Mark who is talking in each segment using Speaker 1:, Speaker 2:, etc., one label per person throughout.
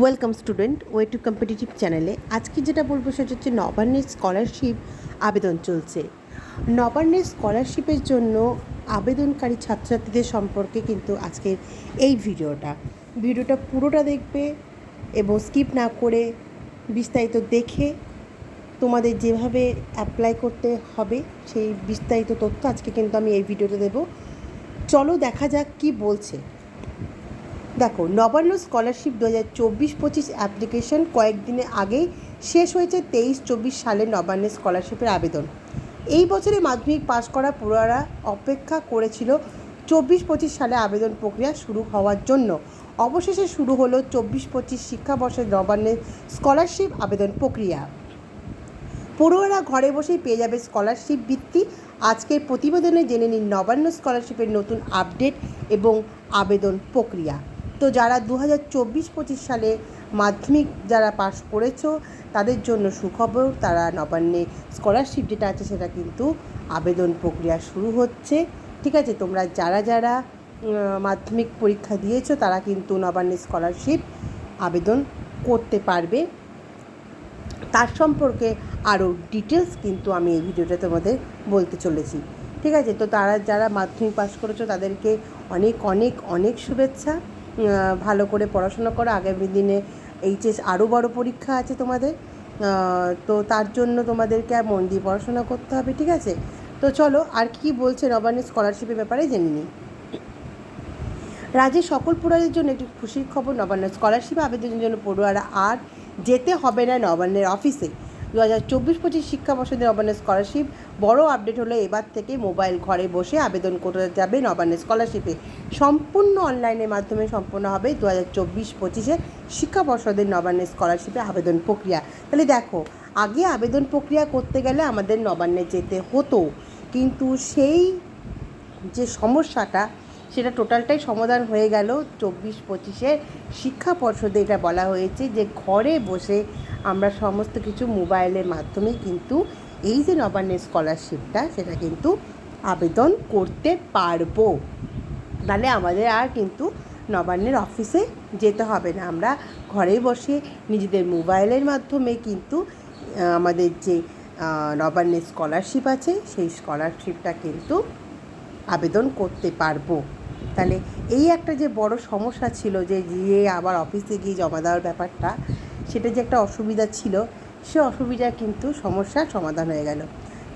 Speaker 1: Welcome student, way to competitive চ্যানেলে আজকে যেটা বলব সেটা হচ্ছে নবান্নের স্কলারশিপ আবেদন চলছে। নবান্নের স্কলারশিপের জন্য আবেদনকারী ছাত্রছাত্রীদের সম্পর্কে কিন্তু আজকের এই ভিডিওটা। ভিডিওটা পুরোটা দেখবে এবং স্কিপ না করে বিস্তারিত দেখে তোমাদের যেভাবে অ্যাপ্লাই করতে হবে সেই বিস্তারিত তথ্য আজকে কিন্তু আমি এই ভিডিওতে দেবো। চলো দেখা যাক কি বলছে। দেখো, নবান্ন স্কলারশিপ দু হাজার চব্বিশ পঁচিশ অ্যাপ্লিকেশন কয়েকদিনের আগেই শেষ হয়েছে তেইশ চব্বিশ সালে নবান্ন স্কলারশিপের আবেদন। এই বছরে মাধ্যমিক পাশ করা পড়ুয়ারা অপেক্ষা করেছিল চব্বিশ পঁচিশ সালে আবেদন প্রক্রিয়া শুরু হওয়ার জন্য। অবশেষে শুরু হলো চব্বিশ পঁচিশ শিক্ষাবর্ষের নবান্নের স্কলারশিপ আবেদন প্রক্রিয়া। পড়ুয়ারা ঘরে বসেই পেয়ে যাবে স্কলারশিপ বৃত্তি আজকের প্রতিবেদনে জেনে নিন নবান্ন স্কলারশিপের নতুন আপডেট এবং আবেদন প্রক্রিয়া। তো যারা দু হাজার চব্বিশ পঁচিশ সালে মাধ্যমিক যারা পাশ করেছ, তাদের জন্য সুখবর, তারা নবান্নে স্কলারশিপ যেটা আছে সেটা কিন্তু আবেদন প্রক্রিয়া শুরু হচ্ছে। ঠিক আছে, তোমরা যারা যারা মাধ্যমিক পরীক্ষা দিয়েছ, তারা কিন্তু নবান্নে স্কলারশিপ আবেদন করতে পারবে। তার সম্পর্কে আরও ডিটেলস কিন্তু আমি এই ভিডিওটা তোমাদের বলতে চলেছি। ঠিক আছে, তো তারা যারা মাধ্যমিক পাস করেছ, তাদেরকে অনেক অনেক অনেক শুভেচ্ছা। ভালো করে পড়াশোনা করো। আগামী দিনে এইচএস আরও বড় পরীক্ষা আছে তোমাদের। তো তার জন্য তোমাদেরকে মন দিয়ে পড়াশোনা করতে হবে, ঠিক আছে? তো চলো, আর কি বলছে নবান্নের স্কলারশিপের ব্যাপারে জেনে নিই। রাজ্যের সকল পড়ুয়াদের জন্য একটি খুশির খবর নবান্ন স্কলারশিপ আবেদনের জন্য পড়ুয়ারা আর যেতে হবে না নবান্নের অফিসে দু হাজার চব্বিশ পঁচিশ শিক্ষাবর্ষে নবান্নের স্কলারশিপ। বড় আপডেট হলো এবার থেকে মোবাইল ঘরে বসে আবেদন করা যাবে নবান্নের স্কলারশিপে। সম্পূর্ণ অনলাইনের মাধ্যমে সম্পন্ন হবে দু হাজার চব্বিশ পঁচিশে শিক্ষাবর্ষদের নবান্নের স্কলারশিপে আবেদন প্রক্রিয়া। তাহলে দেখো, আগে আবেদন প্রক্রিয়া করতে গেলে আমাদের নবান্নে যেতে হতো। কিন্তু সেই যে সমস্যাটা সেটা টোটালটাই সমাধান হয়ে গেল। চব্বিশ পঁচিশে শিক্ষা পর্ষদে এটা বলা হয়েছে যে ঘরে বসে আমরা সমস্ত কিছু মোবাইলের মাধ্যমে কিন্তু এই যে নবান্নের স্কলারশিপটা সেটা কিন্তু আবেদন করতে পারব। তাহলে আমাদের আর কিন্তু নবান্নের অফিসে যেতে হবে না। আমরা ঘরে বসে নিজেদের মোবাইলের মাধ্যমে কিন্তু আমাদের যে নবান্নের স্কলারশিপ আছে, সেই স্কলারশিপটা কিন্তু আবেদন করতে পারব। তাহলে এই একটা যে বড় সমস্যা ছিল যে গিয়ে আবার অফিসে গিয়ে জমা দেওয়ার ব্যাপারটা, সেটা যে একটা অসুবিধা ছিল, সে অসুবিধা কিন্তু সমস্যার সমাধান হয়ে গেল।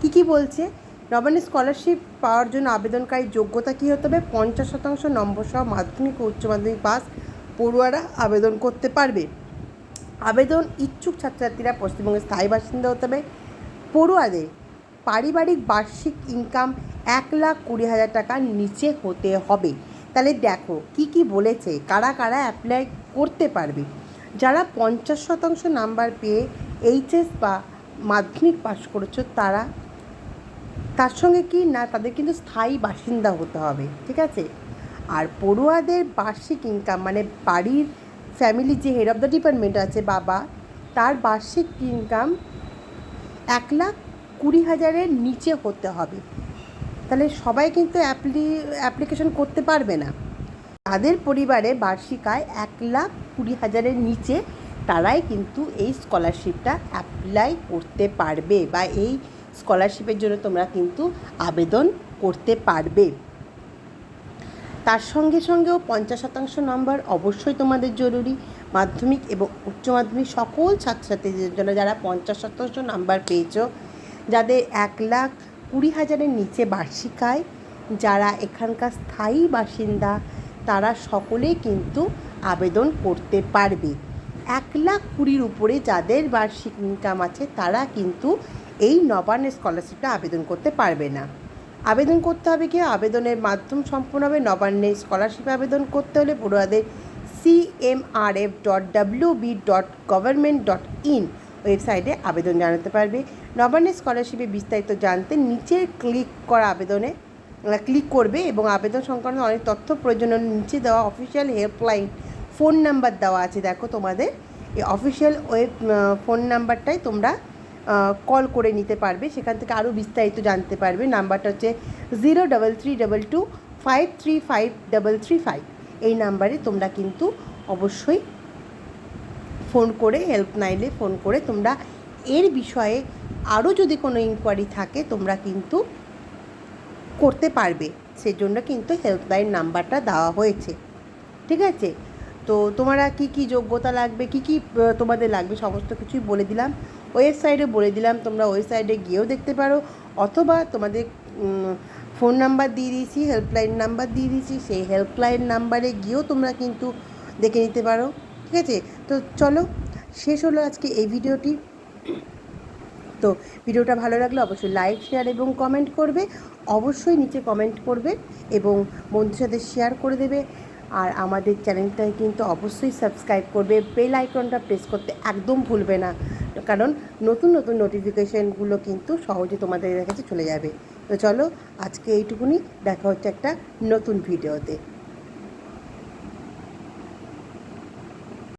Speaker 1: কি কি বলছে? নবান্নের স্কলারশিপ পাওয়ার জন্য আবেদনকারীর যোগ্যতা কী হতে হবে? পঞ্চাশ শতাংশ নম্বর সহ মাধ্যমিক ও উচ্চ মাধ্যমিক পাস পড়ুয়ারা আবেদন করতে পারবে। আবেদন ইচ্ছুক ছাত্রছাত্রীরা পশ্চিমবঙ্গের স্থায়ী বাসিন্দা হতে হবে। পড়ুয়াদের পারিবারিক বার্ষিক ইনকাম এক লাখ কুড়ি হাজার টাকার নিচে হতে হবে। তাহলে দেখো, কি কি বলেছে, কারা কারা অ্যাপ্লাই করতে পারবে? যারা পঞ্চাশ শতাংশ নাম্বার পেয়ে এইচএস বা মাধ্যমিক পাশ করেছ তারা, তার সঙ্গে কি? না, তাদের কিন্তু স্থায়ী বাসিন্দা হতে হবে, ঠিক আছে? আর পড়ুয়াদের বার্ষিক ইনকাম মানে বাড়ির ফ্যামিলির যে হেড অফ দ্য ডিপার্টমেন্ট আছে, বাবা, তার বার্ষিক ইনকাম এক লাখ কুড়ি হাজারের নিচে হতে হবে। তাহলে সবাই কিন্তু অ্যাপ্লি, অ্যাপ্লিকেশন করতে পারবে না। তাদের পরিবারে বার্ষিক আয় এক লাখ কুড়ি হাজারের নিচে তারাই কিন্তু এই স্কলারশিপটা অ্যাপ্লাই করতে পারবে বা এই স্কলারশিপের জন্য তোমরা কিন্তু আবেদন করতে পারবে। তার সঙ্গে সঙ্গেও পঞ্চাশ শতাংশ নম্বর অবশ্যই তোমাদের জরুরি। মাধ্যমিক এবং উচ্চ মাধ্যমিক সকল ছাত্রছাত্রীদের জন্য যারা পঞ্চাশ শতাংশ নাম্বার পেয়েছ যাদের এক লাখ কুড়ি হাজারের নিচে বার্ষিক আয়, যারা এখানকার স্থায়ী বাসিন্দা, তারা সকলেই কিন্তু আবেদন করতে পারবে। এক লাখ কুড়ির উপরে যাদের বার্ষিক ইনকাম আছে, তারা কিন্তু এই নবান্ন স্কলারশিপটা আবেদন করতে পারবে না। আবেদন করতে হবে কি? আবেদনের মাধ্যম সম্পূর্ণ হবে নবান্নে। স্কলারশিপ আবেদন করতে হলে পড়ুয়াদের CMRF dot W B dot government dot in ওয়েবসাইটে আবেদন জানাতে পারবে। নবান্নের স্কলারশিপে বিস্তারিত জানতে নিচে ক্লিক করা আবেদনে ক্লিক করবে এবং আবেদন সংক্রান্ত অনেক তথ্য প্রয়োজন নিচে দেওয়া অফিসিয়াল হেল্পলাইন ফোন নাম্বার দেওয়া আছে। দেখো তোমাদের, এই অফিসিয়াল ওয়েব ফোন নাম্বারটাই তোমরা কল করে নিতে পারবে। সেখান থেকে আরও বিস্তারিত জানতে পারবে। নাম্বারটা হচ্ছে zero double three double two five three five double three five এই নাম্বারে তোমরা কিন্তু অবশ্যই ফোন করে হেল্পলাইনে ফোন করে তোমরা এর বিষয়ে আরও যদি কোনো ইনকোয়ারি থাকে, তোমরা কিন্তু করতে পারবে। সেজন্য কিন্তু হেল্পলাইন নাম্বারটা দেওয়া হয়েছে। ঠিক আছে? তো তোমরা কি কি যোগ্যতা লাগবে, কি কি তোমাদের লাগবে সমস্ত কিছুই বলে দিলাম। ওয়েবসাইটে বলে দিলাম, তোমরা ওয়েবসাইটে গিয়েও দেখতে পারো। অথবা তোমাদের ফোন নাম্বার দিয়ে দিয়েছি হেল্পলাইন নাম্বার দিয়ে দিয়েছি, সেই হেল্পলাইন নাম্বারে গিয়েও তোমরা কিন্তু দেখে নিতে পারো। ঠিক আছে? তো চলো, শেষ হলো আজকে এই ভিডিওটি তো ভিডিওটা ভালো লাগলে অবশ্যই লাইক শেয়ার এবং কমেন্ট করবে। অবশ্যই নিচে কমেন্ট করবে এবং বন্ধুর সাথে শেয়ার করে দেবে। আর আমাদের চ্যানেলটাকে কিন্তু অবশ্যই সাবস্ক্রাইব করবে। বেল আইকনটা প্রেস করতে একদম ভুলবে না। কারণ নতুন নতুন নোটিফিকেশানগুলো কিন্তু সহজে তোমাদের কাছে চলে যাবে। তো চলো আজকে এইটুকুনি। দেখা হচ্ছে একটা নতুন ভিডিওতে